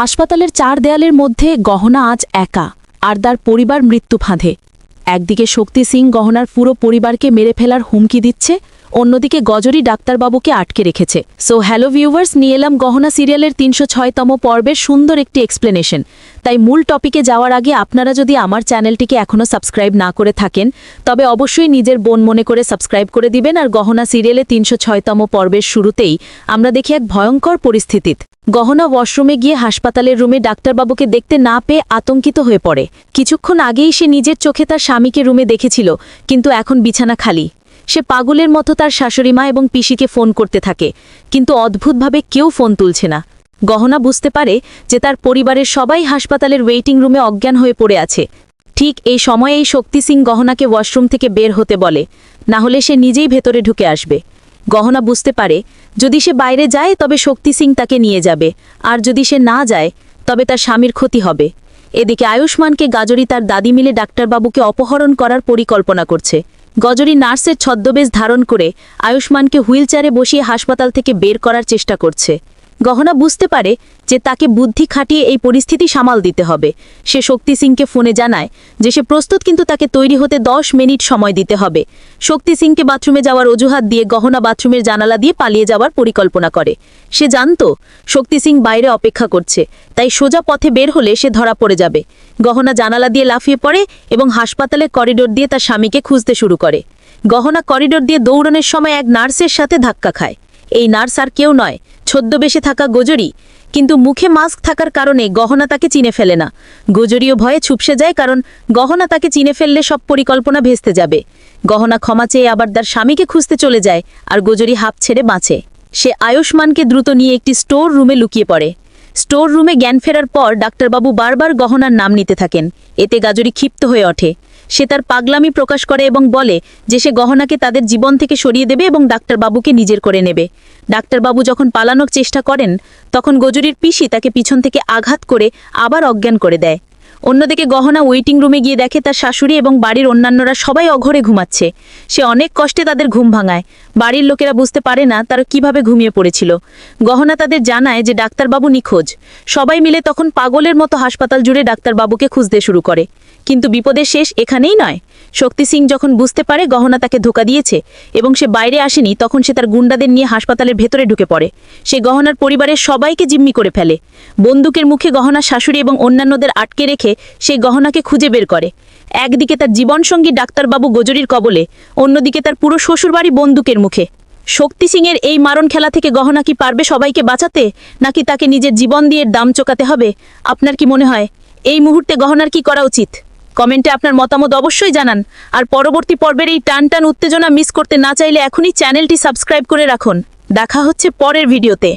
হাসপাতালের চার দেয়ালের মধ্যে গহনা আজ একা, আর তার পরিবার মৃত্যু ফাঁধে। একদিকে শক্তি সিং গহনার পুরো পরিবারকে মেরে ফেলার হুমকি দিচ্ছে, অন্যদিকে গজরি ডাক্তারবাবুকে আটকে রেখেছে। সো হ্যালো ভিউভার্স নিয়ে এলাম গহনা সিরিয়ালের তিনশো ছয়তম পর্বের সুন্দর একটি এক্সপ্লেনেশন তাই মূল টপিকে যাওয়ার আগে আপনারা যদি আমার চ্যানেলটিকে এখনও সাবস্ক্রাইব না করে থাকেন, তবে অবশ্যই নিজের বোন মনে করে সাবস্ক্রাইব করে দিবেন আর গহনা সিরিয়ালে তিনশো ছয়তম পর্বের শুরুতেই আমরা দেখি এক ভয়ঙ্কর পরিস্থিতিত। গহনা ওয়াশরুমে গিয়ে হাসপাতালের রুমে ডাক্তারবাবুকে দেখতে না পেয়ে আতঙ্কিত হয়ে পড়ে। কিছুক্ষণ আগেই সে নিজের চোখে তার স্বামীকে রুমে দেখেছিল, কিন্তু এখন বিছানা খালি। সে পাগলের মতো তার শাশুড়িমা এবং পিসিকে ফোন করতে থাকে, কিন্তু অদ্ভুতভাবে কেউ ফোন তুলছে না। গহনা বুঝতে পারে যে তার পরিবারের সবাই হাসপাতালের ওয়েটিং রুমে অজ্ঞান হয়ে পড়ে আছে। ঠিক এই সময়েই শক্তি সিং গহনাকে ওয়াশরুম থেকে বের হতে বলে, না হলে সে নিজেই ভেতরে ঢুকে আসবে। গহনা বুঝতে পারে, যদি সে বাইরে যায় তবে শক্তি সিং তাকে নিয়ে যাবে, আর যদি সে না যায়, তবে তার স্বামীর ক্ষতি হবে। এদিকে আয়ুষ্মানকে গাজরি তার দাদি মিলে ডাক্তারবাবুকে অপহরণ করার পরিকল্পনা করছে। গজরি নার্সের ছদ্মবেশ ধারণ করে আয়ুষ্মানকে হুইলচেয়ারে বসিয়ে হাসপাতাল থেকে বের করার চেষ্টা করছে। গহনা বুঝতে পারে যে তাকে বুদ্ধি খাটিয়ে এই পরিস্থিতি সামাল দিতে হবে। সে শক্তি সিংকে ফোনে জানায় যে সে প্রস্তুত কিন্তু তাকে তৈরি হতে দশ মিনিট সময় দিতে হবে। শক্তি সিংকে বাথরুমে যাওয়ার অজুহাত দিয়ে গহনা বাথরুমের জানালা দিয়ে পালিয়ে যাওয়ার পরিকল্পনা করে। সে জানত, শক্তি সিং বাইরে অপেক্ষা করছে, তাই সোজা পথে বের হলে সে ধরা পড়ে যাবে। গহনা জানালা দিয়ে লাফিয়ে পড়ে এবং হাসপাতালের করিডোর দিয়ে তার স্বামীকে খুঁজতে শুরু করে। গহনা করিডোর দিয়ে দৌড়ানোর সময় এক নার্সের সাথে ধাক্কা খায়। এই নার্স আর কেউ নয় ছদ্মবেশে থাকা গোজরি, কিন্তু মুখে মাস্ক থাকার কারণে গহনা তাকে চিনে ফেলে না। গোজরিও ভয়ে ছুপসে যায় কারণ গহনা তাকে চিনে ফেললে সব পরিকল্পনা ভেস্তে যাবে। গহনা ক্ষমা চেয়ে আবার তার স্বামীকে খুঁজতে চলে যায় আর গোজরি হাঁপ ছেড়ে বাঁচে। সে আয়ুষ্মানকে দ্রুত নিয়ে একটি স্টোর রুমে লুকিয়ে পড়ে। স্টোর রুমে জ্ঞান ফেরার পর ডাক্তারবাবু বারবার গহনার নাম নিতে থাকেন। এতে গাজরি ক্ষিপ্ত হয়ে ওঠে। সে তার পাগলামি প্রকাশ করে এবং বলে যে সে গহনাকে তাদের জীবন থেকে সরিয়ে দেবে এবং ডাক্তারবাবুকে নিজের করে নেবে। ডাক্তারবাবু যখন পালানোর চেষ্টা করেন, তখন গজুরির পিসি তাকে পিছন থেকে আঘাত করে আবার অজ্ঞান করে দেয়। অন্যদিকে গহনা ওয়েটিং রুমে গিয়ে দেখে তার শাশুড়ি এবং বাড়ির অন্যান্যরা সবাই অঘরে ঘুমাচ্ছে। সে অনেক কষ্টে তাদের ঘুম ভাঙায়। বাড়ির লোকেরা বুঝতে পারে না তারা কীভাবে ঘুমিয়ে পড়েছিল। গহনা তাদের জানায় যে ডাক্তারবাবু নিখোঁজ। সবাই মিলে তখন পাগলের মতো হাসপাতাল জুড়ে ডাক্তারবাবুকে খুঁজতে শুরু করে। কিন্তু বিপদের শেষ এখানেই নয়। শক্তি সিং যখন বুঝতে পারে গহনা তাকে ধোকা দিয়েছে এবং সে বাইরে আসেনি, তখন সে তার গুন্ডাদের নিয়ে হাসপাতালের ভেতরে ঢুকে পড়ে। সে গহনার পরিবারের সবাইকে জিম্মি করে ফেলে। বন্দুকের মুখে গহনা শাশুড়ি এবং অন্যান্যদের আটকে রেখে সে গহনাকে খুঁজে বের করে। একদিকে তার জীবনসঙ্গী ডাক্তারবাবু গোজরির কবলে, অন্যদিকে তার পুরো শ্বশুরবাড়ি বন্দুকের মুখে। শক্তি সিংয়ের এই মারণ খেলা থেকে গহনা কি পারবে সবাইকে বাঁচাতে, নাকি তাকে নিজের জীবন দিয়ে দাম চোকাতে হবে? আপনার কি মনে হয়? এই মুহূর্তে গহনার কি করা উচিত? কমেন্টে আপনার মতামত অবশ্যই জানান। আর পরবর্তী পর্বের এই টান টান উত্তেজনা মিস করতে না চাইলে এখনই চ্যানেলটি সাবস্ক্রাইব করে রাখুন। দেখা হচ্ছে পরের ভিডিওতে।